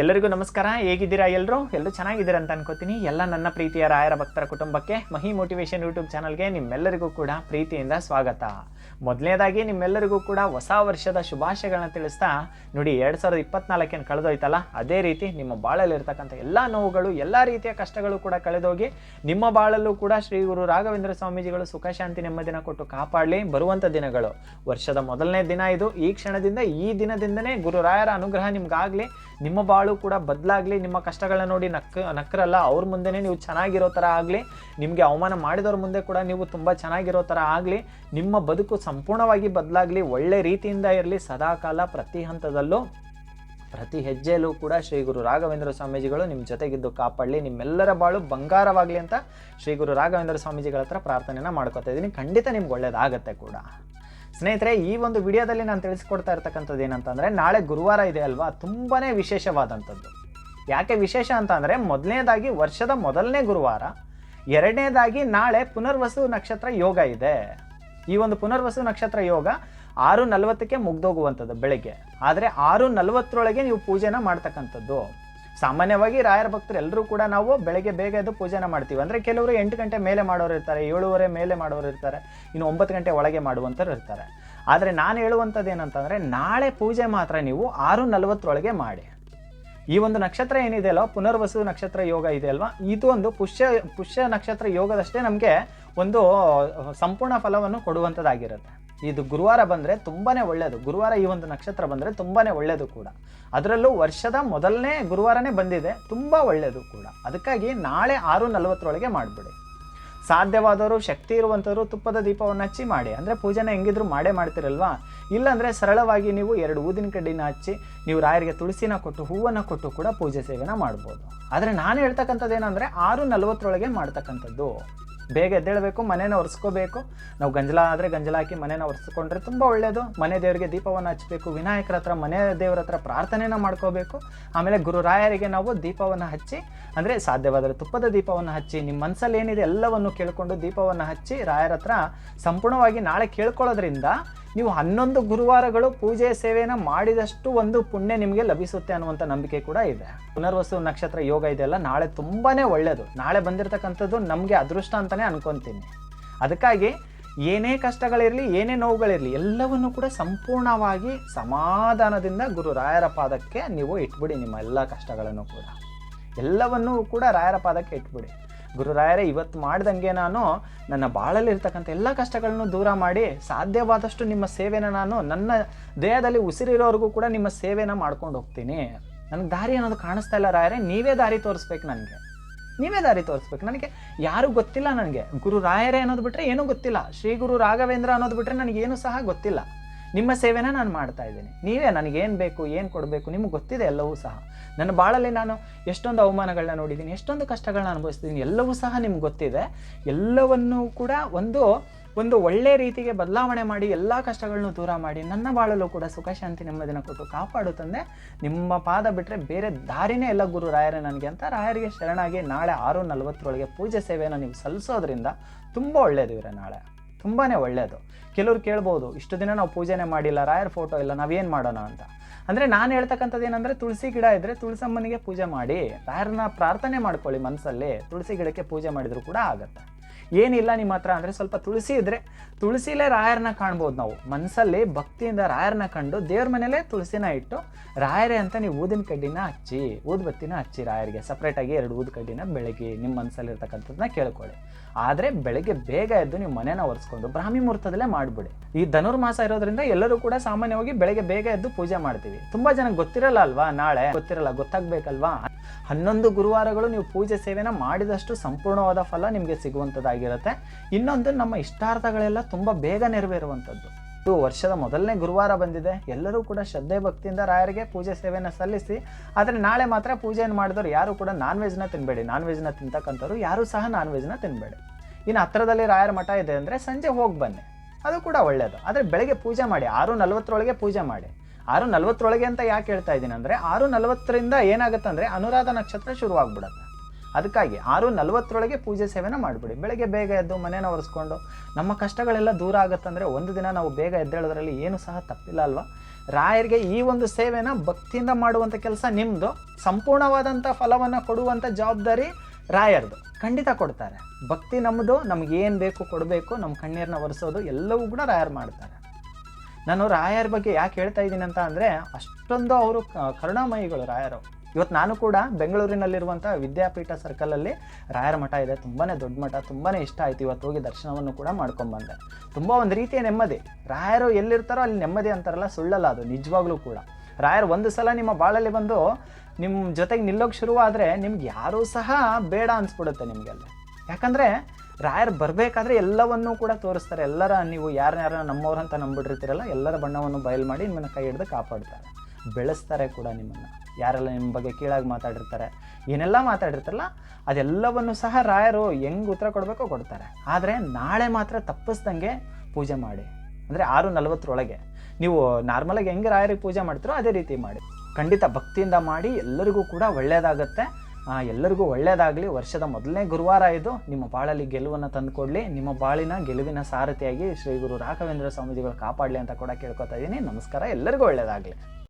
ಎಲ್ಲರಿಗೂ ನಮಸ್ಕಾರ. ಹೇಗಿದ್ದೀರಾ ಎಲ್ಲರೂ ಎಲ್ಲರೂ ಚೆನ್ನಾಗಿದ್ದೀರಾ ಅಂತ ಅನ್ಕೋತೀನಿ. ಎಲ್ಲ ನನ್ನ ಪ್ರೀತಿಯ ರಾಯರ ಭಕ್ತರ ಕುಟುಂಬಕ್ಕೆ ಮಹಿ ಮೋಟಿವೇಶನ್ ಯೂಟ್ಯೂಬ್ ಚಾನಲ್ಗೆ ನಿಮ್ಮೆಲ್ಲರಿಗೂ ಕೂಡ ಪ್ರೀತಿಯಿಂದ ಸ್ವಾಗತ. ಮೊದಲನೇದಾಗಿ ನಿಮ್ಮೆಲ್ಲರಿಗೂ ಕೂಡ ಹೊಸ ವರ್ಷದ ಶುಭಾಶಯಗಳನ್ನ ತಿಳಿಸ್ತಾ ನೋಡಿ, ಎರಡು ಸಾವಿರದ ಇಪ್ಪತ್ನಾಲ್ಕೇನು ಕಳೆದೋಯ್ತಲ್ಲ, ಅದೇ ರೀತಿ ನಿಮ್ಮ ಬಾಳಲ್ಲಿರ್ತಕ್ಕಂಥ ಎಲ್ಲ ನೋವುಗಳು, ಎಲ್ಲ ರೀತಿಯ ಕಷ್ಟಗಳು ಕೂಡ ಕಳೆದೋಗಿ ನಿಮ್ಮ ಬಾಳಲ್ಲೂ ಕೂಡ ಶ್ರೀ ಗುರು ರಾಘವೇಂದ್ರ ಸ್ವಾಮೀಜಿಗಳು ಸುಖ, ಶಾಂತಿ, ನೆಮ್ಮದಿನ ಕೊಟ್ಟು ಕಾಪಾಡಲಿ. ಬರುವಂಥ ದಿನಗಳು. ವರ್ಷದ ಮೊದಲನೇ ದಿನ ಇದು. ಈ ಕ್ಷಣದಿಂದ ಈ ದಿನದಿಂದನೇ ಗುರುರಾಯರ ಅನುಗ್ರಹ ನಿಮ್ಗಾಗಲಿ. ನಿಮ್ಮ ಬಾಳು ಕೂಡ ಬದಲಾಗಲಿ, ನಿಮ್ಮ ಕಷ್ಟಗಳನ್ನ ನೋಡಿ ನಕ್ ನಕ್ಕರಲ್ಲ ಅವ್ರ ಮುಂದೆನೇ ನೀವು ಚೆನ್ನಾಗಿರೋ ಥರ ಆಗಲಿ, ನಿಮಗೆ ಅವಮಾನ ಮಾಡಿದವ್ರ ಮುಂದೆ ಕೂಡ ನೀವು ತುಂಬ ಚೆನ್ನಾಗಿರೋ ಥರ ಆಗಲಿ, ನಿಮ್ಮ ಬದುಕು ಸಂಪೂರ್ಣವಾಗಿ ಬದಲಾಗಲಿ, ಒಳ್ಳೆ ರೀತಿಯಿಂದ ಇರಲಿ, ಸದಾಕಾಲ ಪ್ರತಿ ಹಂತದಲ್ಲೂ, ಪ್ರತಿ ಹೆಜ್ಜೆಯಲ್ಲೂ ಕೂಡ ಶ್ರೀ ಗುರು ರಾಘವೇಂದ್ರ ಸ್ವಾಮೀಜಿಗಳು ನಿಮ್ಮ ಜೊತೆಗಿದ್ದು ಕಾಪಾಡಲಿ, ನಿಮ್ಮೆಲ್ಲರ ಬಾಳು ಬಂಗಾರವಾಗಲಿ ಅಂತ ಶ್ರೀ ಗುರು ರಾಘವೇಂದ್ರ ಸ್ವಾಮೀಜಿಗಳ ಹತ್ರ ಪ್ರಾರ್ಥನೆಯನ್ನು ಮಾಡ್ಕೋತಾ ಇದ್ದೀನಿ. ಖಂಡಿತ ನಿಮ್ಗೆ ಒಳ್ಳೇದಾಗತ್ತೆ ಕೂಡ. ಸ್ನೇಹಿತರೆ, ಈ ಒಂದು ವಿಡಿಯೋದಲ್ಲಿ ನಾನು ತಿಳಿಸ್ಕೊಡ್ತಾ ಇರ್ತಕ್ಕಂಥದ್ದು ಏನಂತಂದರೆ, ನಾಳೆ ಗುರುವಾರ ಇದೆ ಅಲ್ವಾ? ತುಂಬಾ ವಿಶೇಷವಾದಂಥದ್ದು. ಯಾಕೆ ವಿಶೇಷ ಅಂತ ಅಂದರೆ ಮೊದಲನೇದಾಗಿ ವರ್ಷದ ಮೊದಲನೇ ಗುರುವಾರ, ಎರಡನೇದಾಗಿ ನಾಳೆ ಪುನರ್ವಸು ನಕ್ಷತ್ರ ಯೋಗ ಇದೆ. ಈ ಒಂದು ಪುನರ್ವಸು ನಕ್ಷತ್ರ ಯೋಗ ಆರು ನಲವತ್ತಕ್ಕೆ ಮುಗ್ದೋಗುವಂಥದ್ದು ಬೆಳಗ್ಗೆ. ಆದರೆ ಆರು ನಲವತ್ತರೊಳಗೆ ನೀವು ಪೂಜೆನ ಮಾಡ್ತಕ್ಕಂಥದ್ದು. ಸಾಮಾನ್ಯವಾಗಿ ರಾಯರ ಭಕ್ತರು ಎಲ್ಲರೂ ಕೂಡ ನಾವು ಬೆಳಗ್ಗೆ ಬೇಗ ಎದ್ದು ಪೂಜೆನ ಮಾಡ್ತೀವಿ. ಅಂದರೆ ಕೆಲವರು ಎಂಟು ಗಂಟೆ ಮೇಲೆ ಮಾಡೋರು ಇರ್ತಾರೆ, ಏಳುವರೆ ಮೇಲೆ ಮಾಡೋರು ಇರ್ತಾರೆ, ಇನ್ನು ಒಂಬತ್ತು ಗಂಟೆ ಒಳಗೆ ಮಾಡುವಂಥವ್ರು ಇರ್ತಾರೆ. ಆದರೆ ನಾನು ಹೇಳುವಂಥದ್ದು ಏನಂತಂದರೆ ನಾಳೆ ಪೂಜೆ ಮಾತ್ರ ನೀವು ಆರು ನಲವತ್ತರೊಳಗೆ ಮಾಡಿ. ಈ ಒಂದು ನಕ್ಷತ್ರ ಏನಿದೆ ಅಲ್ವಾ? ಪುನರ್ವಸು ನಕ್ಷತ್ರ ಯೋಗ ಇದೆ ಅಲ್ವಾ? ಇದು ಒಂದು ಪುಷ್ಯ ಪುಷ್ಯ ನಕ್ಷತ್ರ ಯೋಗದಷ್ಟೇ ನಮಗೆ ಒಂದು, ಸಂಪೂರ್ಣ ಫಲವನ್ನು ಕೊಡುವಂಥದ್ದಾಗಿರುತ್ತೆ. ಇದು ಗುರುವಾರ ಬಂದರೆ ತುಂಬಾ ಒಳ್ಳೆಯದು ಗುರುವಾರ ಈ ಒಂದು ನಕ್ಷತ್ರ ಬಂದರೆ ತುಂಬಾ ಒಳ್ಳೆಯದು ಕೂಡ. ಅದರಲ್ಲೂ ವರ್ಷದ ಮೊದಲನೇ ಗುರುವಾರನೇ ಬಂದಿದೆ, ತುಂಬ ಒಳ್ಳೆಯದು ಕೂಡ. ಅದಕ್ಕಾಗಿ ನಾಳೆ ಆರು ನಲವತ್ತರೊಳಗೆ ಮಾಡಿಬಿಡಿ. ಸಾಧ್ಯವಾದವರು ಶಕ್ತಿ ಇರುವಂಥವ್ರು ತುಪ್ಪದ ದೀಪವನ್ನು ಹಚ್ಚಿ ಮಾಡಿ. ಅಂದರೆ ಪೂಜೆನ ಹೆಂಗಿದ್ರು ಮಾಡೇ ಮಾಡ್ತಿರಲ್ವಾ? ಇಲ್ಲಾಂದರೆ ಸರಳವಾಗಿ ನೀವು ಎರಡು ಊದಿನ ಕಡ್ಡಿನ ಹಚ್ಚಿ, ನೀವು ರಾಯರಿಗೆ ತುಳಸಿನ ಕೊಟ್ಟು, ಹೂವನ್ನು ಕೊಟ್ಟು ಕೂಡ ಪೂಜೆ ಸೇವೆನ ಮಾಡ್ಬೋದು. ಆದರೆ ನಾನು ಹೇಳ್ತಕ್ಕಂಥದ್ದು ಏನಂದರೆ ಆರು ನಲವತ್ತರೊಳಗೆ ಮಾಡ್ತಕ್ಕಂಥದ್ದು. ಬೇಗ ಎದ್ದೇಳಬೇಕು, ಮನೇನ ಒರೆಸ್ಕೋಬೇಕು. ನಾವು ಗಂಜಲ ಆದರೆ ಗಂಜಲ ಹಾಕಿ ಮನೇನ ಒರೆಸ್ಕೊಂಡ್ರೆ ತುಂಬ ಒಳ್ಳೆಯದು ಮನೆ ದೇವರಿಗೆ ದೀಪವನ್ನು ಹಚ್ಚಬೇಕು ವಿನಾಯಕರ ಹತ್ರ, ಮನೆ ದೇವರ ಹತ್ರ ಪ್ರಾರ್ಥನೆನ ಮಾಡ್ಕೋಬೇಕು. ಆಮೇಲೆ ಗುರುರಾಯರಿಗೆ ನಾವು ದೀಪವನ್ನು ಹಚ್ಚಿ, ಅಂದರೆ ಸಾಧ್ಯವಾದರೆ ತುಪ್ಪದ ದೀಪವನ್ನು ಹಚ್ಚಿ ನಿಮ್ಮ ಮನಸ್ಸಲ್ಲಿ ಏನಿದೆ ಎಲ್ಲವನ್ನು ಕೇಳಿಕೊಂಡು ದೀಪವನ್ನು ಹಚ್ಚಿ, ರಾಯರ ಹತ್ರ ಸಂಪೂರ್ಣವಾಗಿ ನಾಳೆ ಕೇಳ್ಕೊಳ್ಳೋದ್ರಿಂದ ನೀವು ಹನ್ನೊಂದು ಗುರುವಾರಗಳು ಪೂಜೆ ಸೇವೆಯನ್ನು ಮಾಡಿದಷ್ಟು ಒಂದು ಪುಣ್ಯ ನಿಮಗೆ ಲಭಿಸುತ್ತೆ ಅನ್ನುವಂಥ ನಂಬಿಕೆ ಕೂಡ ಇದೆ. ಪುನರ್ವಸು ನಕ್ಷತ್ರ ಯೋಗ ಇದೆಯಲ್ಲ, ನಾಳೆ ತುಂಬಾ ಒಳ್ಳೆಯದು ನಾಳೆ ಬಂದಿರತಕ್ಕಂಥದ್ದು ನಮಗೆ ಅದೃಷ್ಟ ಅಂತಲೇ ಅನ್ಕೊತೀನಿ. ಅದಕ್ಕಾಗಿ ಏನೇ ಕಷ್ಟಗಳಿರಲಿ, ಏನೇ ನೋವುಗಳಿರಲಿ, ಎಲ್ಲವನ್ನು ಕೂಡ ಸಂಪೂರ್ಣವಾಗಿ ಸಮಾಧಾನದಿಂದ ಗುರು ರಾಯರ ಪಾದಕ್ಕೆ ನೀವು ಇಟ್ಬಿಡಿ ನಿಮ್ಮ ಎಲ್ಲ ಕಷ್ಟಗಳನ್ನು ಕೂಡ. ಎಲ್ಲವನ್ನೂ ಕೂಡ ರಾಯರ ಪಾದಕ್ಕೆ ಇಟ್ಬಿಡಿ. ಗುರುರಾಯರೇ, ಇವತ್ತು ಮಾಡ್ದಂಗೆ ನಾನು ನನ್ನ ಬಾಳಲ್ಲಿರ್ತಕ್ಕಂಥ ಎಲ್ಲ ಕಷ್ಟಗಳನ್ನು ದೂರ ಮಾಡಿ ಸಾಧ್ಯವಾದಷ್ಟು ನಿಮ್ಮ ಸೇವೆನ ನಾನು ನನ್ನ ದೇಹದಲ್ಲಿ ಉಸಿರಿರೋವರೆಗೂ ಕೂಡ ನಿಮ್ಮ ಸೇವೆನ ಮಾಡ್ಕೊಂಡು ಹೋಗ್ತೀನಿ. ನನಗೆ ದಾರಿ ಅನ್ನೋದು ಕಾಣಿಸ್ತಾ ಇಲ್ಲ ರಾಯರೇ, ನೀವೇ ದಾರಿ ತೋರಿಸ್ಬೇಕು ನನಗೆ. ನೀವೇ ದಾರಿ ತೋರಿಸ್ಬೇಕು. ನನಗೆ ಯಾರು ಗೊತ್ತಿಲ್ಲ ನನಗೆ. ಗುರು ರಾಯರೇ ಅನ್ನೋದು ಬಿಟ್ಟರೆ ಏನೂ ಗೊತ್ತಿಲ್ಲ. ಶ್ರೀ ಗುರು ರಾಘವೇಂದ್ರ ಅನ್ನೋದು ಬಿಟ್ಟರೆ ನನಗೇನು ಸಹ ಗೊತ್ತಿಲ್ಲ. ನಿಮ್ಮ ಸೇವೆನ ನಾನು ಮಾಡ್ತಾ ಇದ್ದೀನಿ. ನೀವೇ ನನಗೇನು ಬೇಕು, ಏನು ಕೊಡಬೇಕು ನಿಮ್ಗೆ ಗೊತ್ತಿದೆ ಎಲ್ಲವೂ ಸಹ. ನನ್ನ ಬಾಳಲ್ಲಿ ನಾನು ಎಷ್ಟೊಂದು ಅವಮಾನಗಳನ್ನ ನೋಡಿದ್ದೀನಿ, ಎಷ್ಟೊಂದು ಕಷ್ಟಗಳನ್ನ ಅನುಭವಿಸ್ತೀನಿ ಎಲ್ಲವೂ ಸಹ ನಿಮ್ಗೆ ಗೊತ್ತಿದೆ. ಎಲ್ಲವನ್ನೂ ಕೂಡ ಒಂದು ಒಂದು ಒಳ್ಳೆ ರೀತಿಗೆ ಬದಲಾವಣೆ ಮಾಡಿ, ಎಲ್ಲ ಕಷ್ಟಗಳನ್ನು ದೂರ ಮಾಡಿ, ನನ್ನ ಬಾಳಲ್ಲೂ ಕೂಡ ಸುಖ, ಶಾಂತಿ, ನೆಮ್ಮದಿನ ಕೊಟ್ಟು ಕಾಪಾಡು ತಂದೆ. ನಿಮ್ಮ ಪಾದ ಬಿಟ್ಟರೆ ಬೇರೆ ದಾರಿನೇ ಎಲ್ಲ ಗುರು ರಾಯರೇ ನನಗೆ ಅಂತ ರಾಯರಿಗೆ ಶರಣಾಗಿ ನಾಳೆ ಆರು ನಲವತ್ತರೊಳಗೆ ಪೂಜೆ ಸೇವೆಯನ್ನು ನೀವು ಸಲ್ಲಿಸೋದ್ರಿಂದ ತುಂಬ ಒಳ್ಳೆಯದು ಇವರೇ ನಾಳೆ. ತುಂಬಾ ಒಳ್ಳೆಯದು ಕೆಲವ್ರು ಕೇಳ್ಬೋದು, ಇಷ್ಟು ದಿನ ನಾವು ಪೂಜೆನೇ ಮಾಡಿಲ್ಲ, ರಾಯರ ಫೋಟೋ ಇಲ್ಲ, ನಾವೇನು ಮಾಡೋಣ ಅಂತ. ಅಂದರೆ ನಾನು ಹೇಳ್ತಕ್ಕಂಥದ್ದು ಏನಂದರೆ ತುಳಸಿ ಗಿಡ ಇದ್ದರೆ ತುಳಸಮ್ಮನಿಗೆ ಪೂಜೆ ಮಾಡಿ ತಾಯಾರನ್ನ ಪ್ರಾರ್ಥನೆ ಮಾಡ್ಕೊಳ್ಳಿ ಮನಸ್ಸಲ್ಲಿ ತುಳಸಿ ಗಿಡಕ್ಕೆ ಪೂಜೆ ಮಾಡಿದರೂ ಕೂಡ ಆಗುತ್ತೆ. ಏನಿಲ್ಲ ನಿಮ್ಮ ಹತ್ರ ಅಂದರೆ ಸ್ವಲ್ಪ ತುಳಸಿ ಇದ್ರೆ ತುಳಸಿಲೇ ರಾಯರನ್ನ ಕಾಣ್ಬೋದು ನಾವು. ಮನಸ್ಸಲ್ಲಿ ಭಕ್ತಿಯಿಂದ ರಾಯರನ್ನ ಕಂಡು ದೇವ್ರ ಮನೇಲೇ ತುಳಸಿನ ಇಟ್ಟು ರಾಯರೇ ಅಂತ ನೀವು ಊದಿನ ಕಡ್ಡಿನ ಹಚ್ಚಿ ಊದ್ಬತ್ತಿನ ಹಚ್ಚಿ ರಾಯರಿಗೆ. ಸಪ್ರೇಟಾಗಿ ಎರಡು ಊದ್ ಕಡ್ಡಿನ ಬೆಳಗ್ಗೆ ನಿಮ್ಮ ಮನಸ್ಸಲ್ಲಿ ಇರ್ತಕ್ಕಂಥದ್ದನ್ನ ಕೇಳ್ಕೊಳ್ಳಿ. ಆದರೆ ಬೆಳಗ್ಗೆ ಬೇಗ ಎದ್ದು ನೀವು ಮನೇನ ಒರೆಸ್ಕೊಂಡು ಬ್ರಾಹ್ಮಿ ಮುಹೂರ್ತದಲ್ಲೇ ಮಾಡಿಬಿಡಿ. ಈ ಧನುರ್ಮಾಸ ಇರೋದ್ರಿಂದ ಎಲ್ಲರೂ ಕೂಡ ಸಾಮಾನ್ಯವಾಗಿ ಬೆಳಗ್ಗೆ ಬೇಗ ಎದ್ದು ಪೂಜೆ ಮಾಡ್ತೀವಿ. ತುಂಬ ಜನಕ್ಕೆ ಗೊತ್ತಿರಲ್ಲ ಅಲ್ವಾ ನಾಳೆ? ಗೊತ್ತಿರಲ್ಲ, ಗೊತ್ತಾಗಬೇಕಲ್ವಾ? ಹನ್ನೊಂದು ಗುರುವಾರಗಳು ನೀವು ಪೂಜೆ ಸೇವೆನ ಮಾಡಿದಷ್ಟು ಸಂಪೂರ್ಣವಾದ ಫಲ ನಿಮಗೆ ಸಿಗುವಂಥದ್ದಾಗಿರುತ್ತೆ ಇನ್ನೊಂದು ನಮ್ಮ ಇಷ್ಟಾರ್ಥಗಳೆಲ್ಲ ತುಂಬ ಬೇಗ ನೆರವೇರುವಂಥದ್ದು. ಇದು ವರ್ಷದ ಮೊದಲನೇ ಗುರುವಾರ ಬಂದಿದೆ. ಎಲ್ಲರೂ ಕೂಡ ಶ್ರದ್ಧೆ ಭಕ್ತಿಯಿಂದ ರಾಯರಿಗೆ ಪೂಜೆ ಸೇವೆಯನ್ನು ಸಲ್ಲಿಸಿ, ಆದರೆ ನಾಳೆ ಮಾತ್ರ ಪೂಜೆಯನ್ನು ಮಾಡಿದವರು ಯಾರು ಕೂಡ ನಾನ್ ವೆಜ್ನ ತಿನ್ನಬೇಡಿ ನಾನ್ ವೆಜ್ನ ತಿಂತಕ್ಕಂಥವ್ರು ಯಾರೂ ಸಹ ನಾನ್ ವೆಜ್ನ ತಿನ್ನಬೇಡಿ ಇನ್ನು ಹತ್ರದಲ್ಲಿ ರಾಯರ ಮಠ ಇದೆ ಅಂದರೆ ಸಂಜೆ ಹೋಗಿ ಬನ್ನಿ. ಅದು ಕೂಡ ಒಳ್ಳೆಯದು ಆದರೆ ಬೆಳಗ್ಗೆ ಪೂಜೆ ಮಾಡಿ ಆರು ನಲವತ್ತರೊಳಗೆ ಪೂಜೆ ಮಾಡಿ. ಆರು ನಲವತ್ತರೊಳಗೆ ಅಂತ ಯಾಕೆ ಹೇಳ್ತಾ ಇದ್ದೀನಿ ಅಂದರೆ ಆರು ನಲವತ್ತರಿಂದ ಏನಾಗುತ್ತೆ ಅಂದರೆ ಅನುರಾಧ ನಕ್ಷತ್ರ ಶುರುವಾಗ್ಬಿಡುತ್ತೆ. ಅದಕ್ಕಾಗಿ ಆರು ನಲವತ್ತರೊಳಗೆ ಪೂಜೆ ಸೇವೆನ ಮಾಡಿಬಿಡಿ. ಬೆಳಗ್ಗೆ ಬೇಗ ಎದ್ದು ಮನೇನ ಒರೆಸ್ಕೊಂಡು ನಮ್ಮ ಕಷ್ಟಗಳೆಲ್ಲ ದೂರ ಆಗುತ್ತಂದರೆ ಒಂದು ದಿನ ನಾವು ಬೇಗ ಎದ್ದೇಳೋದ್ರಲ್ಲಿ ಏನು ಸಹ ತಪ್ಪಿಲ್ಲ ಅಲ್ವಾ? ರಾಯರಿಗೆ ಈ ಒಂದು ಸೇವೆನ ಭಕ್ತಿಯಿಂದ ಮಾಡುವಂಥ ಕೆಲಸ ನಿಮ್ಮದು ಸಂಪೂರ್ಣವಾದಂಥ ಫಲವನ್ನು ಕೊಡುವಂಥ ಜವಾಬ್ದಾರಿ ರಾಯರ್ದು. ಖಂಡಿತ ಕೊಡ್ತಾರೆ. ಭಕ್ತಿ ನಮ್ಮದು ನಮಗೇನು ಬೇಕು ಕೊಡಬೇಕು ನಮ್ಮ ಕಣ್ಣೀರನ್ನ ಒರೆಸೋದು ಎಲ್ಲವೂ ಕೂಡ ರಾಯರ್ ಮಾಡ್ತಾರೆ. ನಾನು ರಾಯರ ಬಗ್ಗೆ ಯಾಕೆ ಹೇಳ್ತಾ ಇದ್ದೀನಿ ಅಂತ ಅಂದರೆ ಅಷ್ಟೊಂದು ಅವರು ಕರುಣಾಮಯಿಗಳು ರಾಯರು. ಇವತ್ತು ನಾನು ಕೂಡ ಬೆಂಗಳೂರಿನಲ್ಲಿರುವಂಥ ವಿದ್ಯಾಪೀಠ ಸರ್ಕಲಲ್ಲಿ ರಾಯರ ಮಠ ಇದೆ. ತುಂಬಾ ದೊಡ್ಡ ಮಠ ತುಂಬಾ ಇಷ್ಟ ಆಯಿತು ಇವತ್ತು ಹೋಗಿ ದರ್ಶನವನ್ನು ಕೂಡ ಮಾಡ್ಕೊಂಡ್ಬಂದೆ ತುಂಬ ಒಂದು ರೀತಿಯ ನೆಮ್ಮದಿ. ರಾಯರು ಎಲ್ಲಿರ್ತಾರೋ ಅಲ್ಲಿ ನೆಮ್ಮದಿ ಅಂತಾರಲ್ಲ, ಸುಳ್ಳಲ್ಲ ಅದು, ನಿಜವಾಗ್ಲೂ ಕೂಡ. ರಾಯರು ಒಂದು ಸಲ ನಿಮ್ಮ ಬಾಳಲ್ಲಿ ಬಂದು ನಿಮ್ಮ ಜೊತೆಗೆ ನಿಲ್ಲೋಕೆ ಶುರುವಾದರೆ ನಿಮ್ಗೆ ಯಾರೂ ಸಹ ಬೇಡ ಅನ್ಸ್ಬಿಡುತ್ತೆ ನಿಮಗೆ ಅಲ್ಲಿ ಯಾಕಂದರೆ ರಾಯರು ಬರಬೇಕಾದ್ರೆ ಎಲ್ಲವನ್ನೂ ಕೂಡ ತೋರಿಸ್ತಾರೆ. ಎಲ್ಲರ ನೀವು ಯಾರನ್ನಾರ ನಮ್ಮವ್ರಂತ ನಂಬಿಟ್ಟಿರ್ತೀರಲ್ಲ, ಎಲ್ಲರ ಬಣ್ಣವನ್ನು ಬಯಲು ಮಾಡಿ ನಿಮ್ಮನ್ನು ಕೈ ಹಿಡಿದು ಕಾಪಾಡ್ತಾರೆ. ಬೆಳೆಸ್ತಾರೆ ಕೂಡ ನಿಮ್ಮನ್ನು. ಯಾರೆಲ್ಲ ನಿಮ್ಮ ಬಗ್ಗೆ ಕೀಳಾಗಿ ಮಾತಾಡಿರ್ತಾರೆ, ಏನೆಲ್ಲ ಮಾತಾಡಿರ್ತಾರಲ್ಲ, ಅದೆಲ್ಲವನ್ನು ಸಹ ರಾಯರು ಹೆಂಗೆ ಉತ್ತರ ಕೊಡಬೇಕೋ ಕೊಡ್ತಾರೆ. ಆದರೆ ನಾಳೆ ಮಾತ್ರ ತಪ್ಪಿಸ್ದಂಗೆ ಪೂಜೆ ಮಾಡಿ. ಅಂದರೆ ಆರು ನಲವತ್ತರೊಳಗೆ. ನೀವು ನಾರ್ಮಲಾಗಿ ಹೆಂಗೆ ರಾಯರಿಗೆ ಪೂಜೆ ಮಾಡ್ತೀರೋ ಅದೇ ರೀತಿ ಮಾಡಿ. ಖಂಡಿತ ಭಕ್ತಿಯಿಂದ ಮಾಡಿ, ಎಲ್ಲರಿಗೂ ಕೂಡ ಒಳ್ಳೆಯದಾಗುತ್ತೆ ಎಲ್ಲರಿಗೂ ಒಳ್ಳೆಯದಾಗಲಿ ವರ್ಷದ ಮೊದಲನೇ ಗುರುವಾರ ಇದು. ನಿಮ್ಮ ಬಾಳಲ್ಲಿ ಗೆಲುವನ್ನು ತಂದುಕೊಡ್ಲಿ. ನಿಮ್ಮ ಬಾಳಿನ ಗೆಲುವಿನ ಸಾರಥಿಯಾಗಿ ಶ್ರೀ ಗುರು ರಾಘವೇಂದ್ರ ಸ್ವಾಮೀಜಿಗಳು ಕಾಪಾಡಲಿ ಅಂತ ಕೂಡ ಕೇಳ್ಕೊತಾ ಇದ್ದೀನಿ ನಮಸ್ಕಾರ. ಎಲ್ಲರಿಗೂ ಒಳ್ಳೆಯದಾಗಲಿ